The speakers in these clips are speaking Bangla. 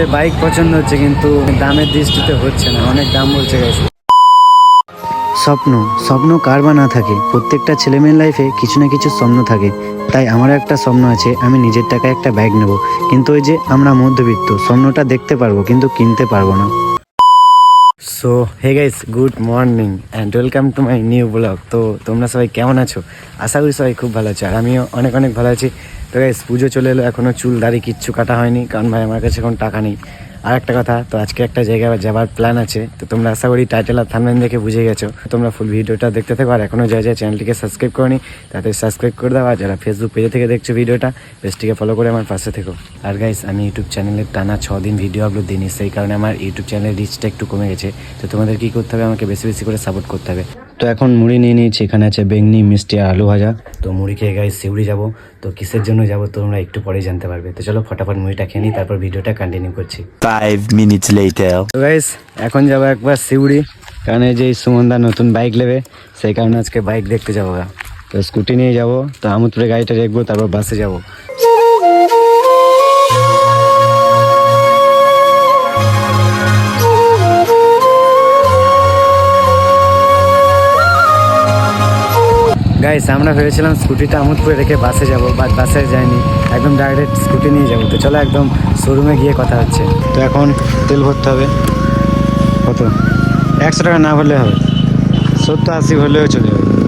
আমাদের বাইক পছন্দ হচ্ছে কিন্তু দামের দৃষ্টিতে হচ্ছে না। অনেক দাম বলছে গেছে স্বপ্ন স্বপ্ন কার বা না থাকে? প্রত্যেকটা ছেলেমেয়ের লাইফে কিছু না কিছু স্বপ্ন থাকে। তাই আমারও একটা স্বপ্ন আছে আমি নিজের টাকায় একটা বাইক নেব। কিন্তু ওই যে আমরা মধ্যবিত্ত স্বপ্নটা দেখতে পারব কিন্তু কিনতে পারব না। So hey guys good morning and welcome to my new blog তো তোমরা সবাই কেমন আছো? আশা করি সবাই খুব ভালো আছো আর আমিও অনেক অনেক ভালো আছি। তো গাইস পুজো চলে এলো এখনও চুল দাড়ি কিচ্ছু কাটা হয়নি, কারণ ভাই আমার কাছে এখন টাকা নেই। আর একটা কথা, তো আজকে একটা জায়গায় যাওয়ার প্ল্যান আছে, তো তোমরা আশা করি টাইটেল আর থামলাইন দেখে বুঝে গেছো। তোমরা ফুল ভিডিওটা দেখতে থাকো, আর এখনও যা যা চ্যানেলটিকে সাবস্ক্রাইব করনি তাতে সাবস্ক্রাইব করে দাও, আর যারা ফেসবুক পেজে থেকে দেখছ ভিডিওটা পেজটিকে ফলো করে আমার পাশে থেকো। আর গাইস আমি ইউটিউব চ্যানেলে টানা ছ দিন ভিডিও আপলোড দিইনি, সেই কারণে আমার ইউটিউব চ্যানেলের রিচটা একটু কমে গেছে। তো তোমাদের কী করতে হবে? আমাকে বেশি বেশি করে সাপোর্ট করতে হবে। তো এখন মুড়ি নিয়ে নিয়েছি এখানে আছে বেগনি মিষ্টি আর আলু ভাজা। তো মুড়ি খেয়ে গাইস সিউড়ি যাব। তো কিসের জন্য যাব তোমরা একটু পরেই জানতে পারবে। তো চলো ফটাফট মুড়িটা খেয়ে নিই তারপর ভিডিওটা কন্টিনিউ করছি। Five minutes later. তো গাইস এখন যাব একবার সিউড়ি কারণ এই যে সুমনদা নতুন বাইক নেবে সেই কারণে আজকে বাইক দেখতে যাব গা। তো স্কুটি নিয়ে যাব তো আমুদপুরে গাড়িটা দেখব তারপর বাসে যাব। গাইস আমরা ভেবেছিলাম স্কুটিটা আমোদপুরে রেখে বাসে যাব বাট বাসে যাইনি। একদম ডাইরেক্ট স্কুটি নিয়ে যাব। তো চলো একদম শোরুমে গিয়ে কথা হচ্ছে। তো এখন তেল ভরতে হবে। কত? একশো টাকা না ভরলে হবে। সত্তর আশি হলেও চলে যাবে।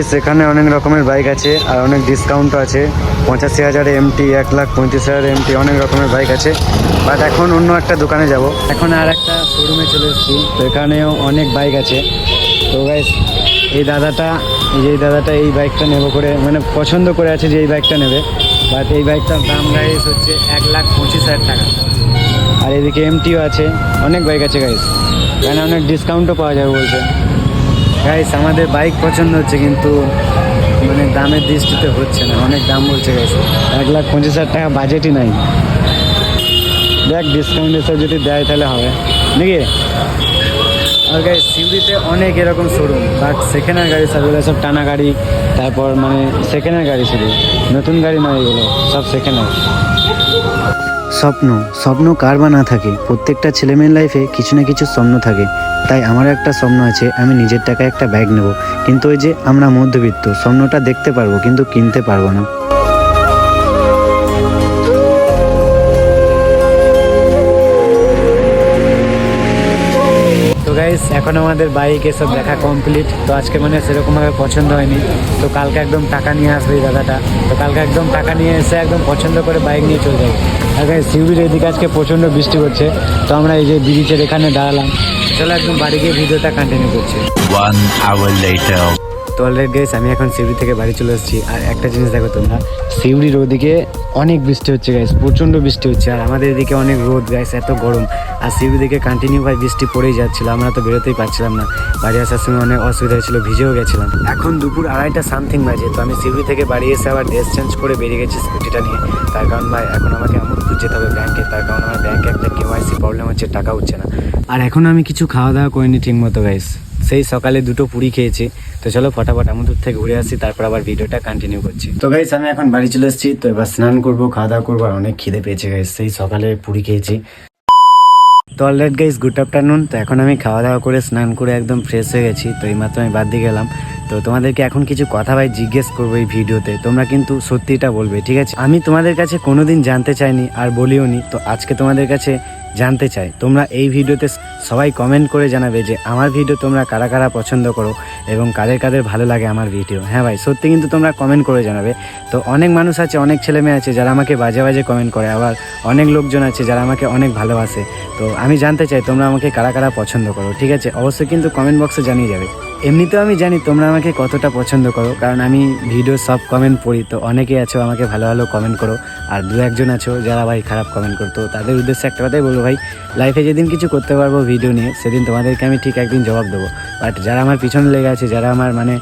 গাইস এখানে অনেক রকমের বাইক আছে আর অনেক ডিসকাউন্টও আছে। পঁচাশি হাজারে এমটি এক লাখ পঁয়ত্রিশ হাজারে এমটি অনেক রকমের বাইক আছে। বাট এখন অন্য একটা দোকানে যাব। এখন আর একটা শোরুমে চলে এসেছি। তো এখানেও অনেক বাইক আছে। তো গাইস এই দাদাটা, এই যে এই দাদাটা এই বাইকটা নেব করে মানে পছন্দ করে আছে যে এই বাইকটা নেবে। বাট এই বাইকটার দাম গাইস হচ্ছে এক লাখ পঁচিশ হাজার টাকা। আর এদিকে এমটিও আছে। অনেক বাইক আছে গাইস এখানে অনেক ডিসকাউন্টও পাওয়া যাবে বলছে। গাইস আমাদের বাইক পছন্দ হচ্ছে কিন্তু মানে দামের দৃষ্টিতে হচ্ছে না, অনেক দাম বলছে গাইস এক লাখ পঁচিশ হাজার টাকা বাজেটই নাই। দেখ ডিসকাউন্ট এসব যদি দেয় তাহলে হবে। নাকি? আর গাড়ি সিউড়িতে অনেক এরকম শোরুম বাট সেকেন্ডের গাড়ি সবগুলো সব টানা গাড়ি, তারপর মানে সেকেন্ডের গাড়ি শুধু। নতুন গাড়ি নয় এগুলো, সব সেকেন্ডের স্বপ্ন স্বপ্ন কার বা না থাকে? প্রত্যেকটা ছেলেমেয়ের লাইফে কিছু না কিছু স্বপ্ন থাকে। তাই আমার একটা স্বপ্ন আছে, আমি নিজের টাকায় একটা ব্যাগ নেব। কিন্তু ওই যে আমরা মধ্যবিত্ত, স্বপ্নটা দেখতে পারব, কিন্তু কিনতে পারব না। এখন আমাদের বাইক এসব দেখা কমপ্লিট তো আজকে মানে সেরকমভাবে পছন্দ হয়নি। তো কালকে একদম টাকা নিয়ে আসবে এই দাদাটা। তো কালকে একদম টাকা নিয়ে এসে একদম পছন্দ করে বাইক নিয়ে চলে যাব। আর সিউড়ির এদিকে আজকে প্রচণ্ড বৃষ্টি হচ্ছে তো আমরা এই যে ব্রিজের এখানে দাঁড়ালাম। চলো একদম বাড়ি গিয়ে ভিডিওটা কন্টিনিউ করছি. তো অলরেডি আমি এখন সিউড়ি থেকে বাড়ি চলে এসেছি। আর একটা জিনিস দেখো তোমরা, সিউড়ির ওদিকে অনেক বৃষ্টি হচ্ছে গাইস প্রচণ্ড বৃষ্টি হচ্ছে। আর আমাদের এদিকে অনেক রোদ গাইস এত গরম। আর সিউড়ি দিকে কন্টিনিউ ভাই বৃষ্টি পড়েই যাচ্ছিল, আমরা তো বেরোতেই পারছিলাম না। বাড়ি আসার সময় অনেক অসুবিধা হয়েছিল, ভিজেও গেছিলাম। এখন দুপুর আড়াইটা সামথিং বাজে, তো আমি সিউড়ি থেকে বাড়ি এসে আবার ড্রেস চেঞ্জ করে বেরিয়ে গেছি স্কুটিটা নিয়ে। তার কারণ ভাই, এখন আমাকে আমোদপুর যেতে হবে ব্যাংকে তার কারণ আমার ব্যাংকে একটা কেওয়াইসি প্রবলেম হচ্ছে, টাকা উঠছে না। আর এখন আমি কিছু খাওয়া দাওয়া করিনি ঠিক মতো গাইস সেই সকালে দুটো পুরি খেয়েছি। তো চলো ফটাফট আমাদের থেকে ঘুরে আসি, তারপর আবার ভিডিওটা কন্টিনিউ করছি। তো গাইস আমি এখন বাড়ি চলে এসেছি, তো এবার স্নান করব খাওয়া দাওয়া করব, আর অনেক খিদে পেয়েছে গাইস সেই সকালে পুরি খেয়েছি। তো অলরেড গাইস গুড আফটারনুন তো এখন আমি খাওয়া দাওয়া করে স্নান করে একদম ফ্রেশ হয়ে গেছি, তো এই মাত্র আমি বাদ দিয়ে গেলাম। তো তোমাদেরকে এখন কিছু কথা ভাই জিজ্ঞেস করব এই ভিডিওতে। তোমরা কিন্তু সত্যিটা বলবে, ঠিক আছে? আমি তোমাদের কাছে কোনোদিন জানতে চাইনি আর বলিও নি, তো আজকে তোমাদের কাছে জানতে চাই। তোমরা এই ভিডিওতে সবাই কমেন্ট করে জানাবে যে, আমার ভিডিও তোমরা কারা কারা পছন্দ করো এবং কাদের কাদের ভালো লাগে আমার ভিডিও? হ্যাঁ ভাই, সত্যি কিন্তু তোমরা কমেন্ট করে জানাবে। তো অনেক মানুষ আছে, অনেক ছেলে মেয়ে আছে যারা আমাকে বাজে বাজে কমেন্ট করে, আবার অনেক লোকজন আছে যারা আমাকে অনেক ভালোবাসে। তো আমি জানতে চাই তোমরা আমাকে কারা কারা পছন্দ করো, ঠিক আছে? অবশ্যই কিন্তু কমেন্ট বক্সে জানিয়ে যাবে। এমনিতেও আমি জানি তোমরা আমাকে কতটা পছন্দ করো, কারণ আমি ভিডিও সব কমেন্ট পড়ি, তো অনেকেই আছো আমাকে ভালো ভালো কমেন্ট করো, আর দু একজন আছো যারা ভাই খারাপ কমেন্ট করতো তাদের উদ্দেশ্যে একটা কথাই বলব ভাই লাইফে যেদিন কিছু করতে পারব ভিডিও নিয়ে, সেদিন তোমাদেরকে আমি ঠিক একদিন জবাব দেবো। বাট যারা আমার পিছনে লেগে আছে, যারা আমার মানে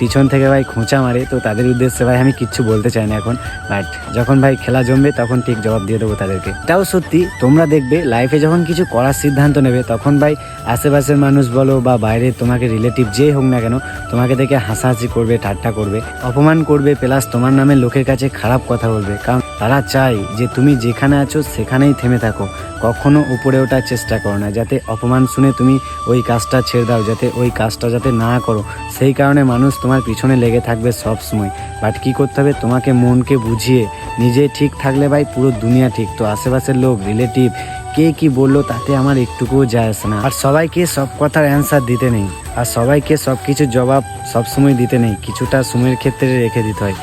পিছন থেকে ভাই খোঁচা মারে, তো তাদের উদ্দেশ্যে ভাই আমি কিচ্ছু বলতে চাই না এখন। বাট যখন ভাই খেলা জমবে, তখন ঠিক জবাব দিয়ে দেবো তাদেরকে। তাও সত্যি, তোমরা দেখবে লাইফে যখন কিছু করার সিদ্ধান্ত নেবে, তখন ভাই আশেপাশের মানুষ বলো বা বাইরে তোমাকে রিলেটিভ যেই হোক না কেন, তোমাকে দেখে হাসাহাসি করবে, ঠাট্টা করবে, অপমান করবে, প্লাস তোমার নামে লোকের কাছে খারাপ কথা বলবে। কারণ তারা চায় যে তুমি যেখানে আছো সেখানেই থেমে থাকো। কখনো উপরে ওঠার চেষ্টা করো না, যাতে অপমান শুনে তুমি ওই কাজটা ছেড়ে দাও, যাতে ওই কাজটা যাতে না করো। সেই কারণে মানুষ তোমার পিছনে লেগে থাকবে সব সময়। বাট কী করতে হবে? তোমাকে মনকে বুঝিয়ে, নিজে ঠিক থাকলে ভাই পুরো দুনিয়া ঠিক। তো আশেপাশের লোক রিলেটিভ কে কি বলল তাতে আমার একটুকুও যায় আসে না। আর সবাইকে সব কথার অ্যান্সার দিতে নেই। আর সবাইকে সব কিছু জবাব সব সময় দিতে নেই। কিছুটা সময়ের ক্ষেত্রে রেখে দিতে হয়।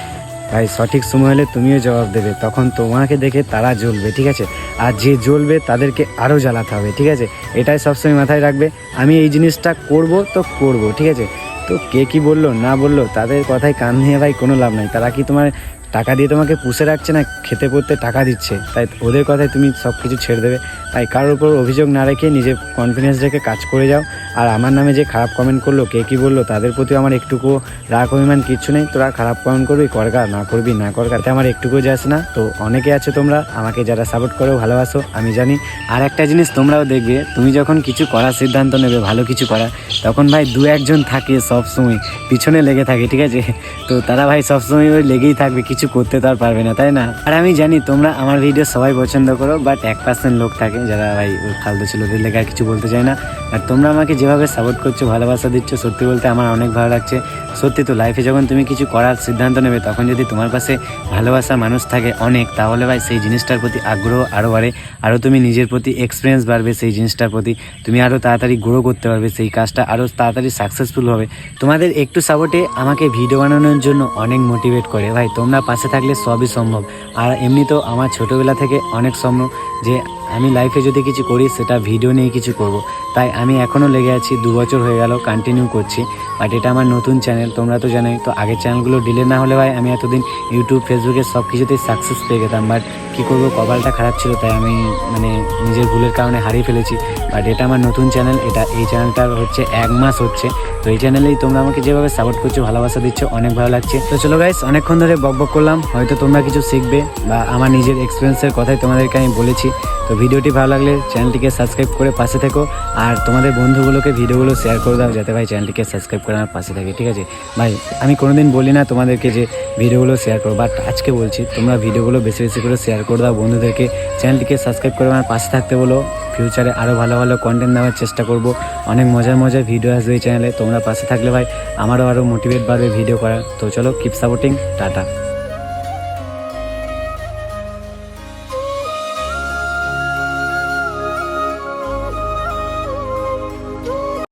তাই সঠিক সময় হলে তুমিও জবাব দেবে। তখন তোমাকে দেখে তারা জ্বলবে, ঠিক আছে? আর যে জ্বলবে তাদেরকে আরও জ্বালাতে হবে, ঠিক আছে? এটাই সবসময় মাথায় রাখবে। আমি এই জিনিসটা করব তো করব, ঠিক আছে? তো কে কি বলল, না বলল, তাদের কথায় কান নিয়ে ভাই কোনো লাভ নাই। তারা কি তোমার টাকা দিয়ে তোমাকে পুষে রাখছে না, খেতে পড়তে টাকা দিচ্ছে। তাই ওদের কথায় তুমি সব কিছু ছেড়ে দেবে। তাই কারোর উপর অভিযোগ না রেখে নিজের কনফিডেন্স রেখে কাজ করে যাও। আর আমার নামে যে খারাপ কমেন্ট করল, কে কী বলল, তাদের প্রতি আমার একটুকু রাগ, অভিমান কিচ্ছু নেই। তোরা খারাপ কমেন্ট করবি, করগা, না করবি, না করগা, তাতে আমার একটুকু যাস না। তো অনেকে আছে তোমরা, আমাকে যারা সাপোর্ট করো, ভালোবাসো, আমি জানি। আর একটা জিনিস তোমরাও দেখবে, তুমি যখন কিছু করার সিদ্ধান্ত নেবে, ভালো কিছু করার, তখন ভাই দু একজন থাকে সবসময়, পিছনে লেগে থাকে, ঠিক আছে? তো তারা ভাই সবসময় ওই লেগেই থাকবে, কিছু করতে তো আর পারবে না, তাই না? আর আমি জানি তোমরা আমার ভিডিও সবাই পছন্দ করো বাট এক পার্সেন্ট লোক থাকে যারা ভাই ফালতু ছিল ওদের লেগে আর কিছু বলতে চায় না। আর তোমরা আমাকে যেভাবে সাপোর্ট করছ, ভালোবাসা দিচ্ছ, সত্যি বলতে আমার অনেক ভালো লাগছে। সত্যি তো লাইফে যখন তুমি কিছু করার সিদ্ধান্ত নেবে, তখন যদি তোমার পাশে ভালোবাসার মানুষ থাকে অনেক, তাহলে ভাই সেই জিনিসটার প্রতি আগ্রহ আরও বাড়ে। আরও তুমি নিজের প্রতি এক্সপিরিয়েন্স বাড়বে সেই জিনিসটার প্রতি। তুমি আরও তাড়াতাড়ি গ্রো করতে পারবে, সেই কাজটা আরও তাড়াতাড়ি সাকসেসফুল হবে। তোমাদের একটু সাপোর্টে আমাকে ভিডিও বানানোর জন্য অনেক মোটিভেট করে। ভাই, তোমরা পাশে থাকলে সবই সম্ভব। আর এমনিতেও আমার ছোটোবেলা থেকে অনেক সম্ভব যে আমি লাইফে যদি কিছু করি, সেটা ভিডিও নিয়ে কিছু করব। তাই আমি এখনও লেগে আছি, দু বছর হয়ে গেল কন্টিনিউ করছি। বাট এটা আমার নতুন চ্যানেল তোমরা তো জানোই। তো আগের চ্যানেলগুলো ডিলে না হলে ভাই, আমি এতদিন ইউটিউব ফেসবুকে সব কিছুতেই সাকসেস পেয়ে গেতাম। বাট কী করব, কপালটা খারাপ ছিল, তাই আমি মানে নিজের ভুলের কারণে হারিয়ে ফেলেছি। বাট এটা আমার নতুন চ্যানেল এটা এই চ্যানেলটার হচ্ছে এক মাস হচ্ছে। তো এই চ্যানেলেই তোমরা আমাকে যেভাবে সাপোর্ট করছ, ভালোবাসা দিচ্ছ, অনেক ভালো লাগছে। তো চলো গাইস অনেকক্ষণ ধরে বক বক করলাম। হয়তো তোমরা কিছু শিখবে, বা আমার নিজের এক্সপিরিয়েন্সের কথাই তোমাদেরকে আমি বলেছি। তো ভিডিওটি ভালো লাগলে চ্যানেলটিকে সাবস্ক্রাইব করে পাশে থেকো। আর তোমাদের বন্ধুগুলোকে ভিডিওগুলো শেয়ার করে দাও যাতে ভাই চ্যানেলটিকে সাবস্ক্রাইব করে আমার পাশে থাকে, ঠিক আছে? ভাই, আমি কোনোদিন বলি না তোমাদেরকে যে ভিডিওগুলো শেয়ার করো বাট আজকে বলছি তোমরা ভিডিওগুলো বেশি বেশি করে শেয়ার করে দাও বন্ধুদেরকে। চ্যানেলটিকে সাবস্ক্রাইব করে আমার পাশে থাকতে বলো। ফিউচারে আরও ভালো ভালো কন্টেন্ট দেওয়ার চেষ্টা করব। অনেক মজার মজার ভিডিও আসবে এই চ্যানেলে তোমরা পাশে থাকলে ভাই, আমারও আরও মোটিভেট বাড়বে ভিডিও করার। তো চলো কিপ সাপোর্টিং টাটা।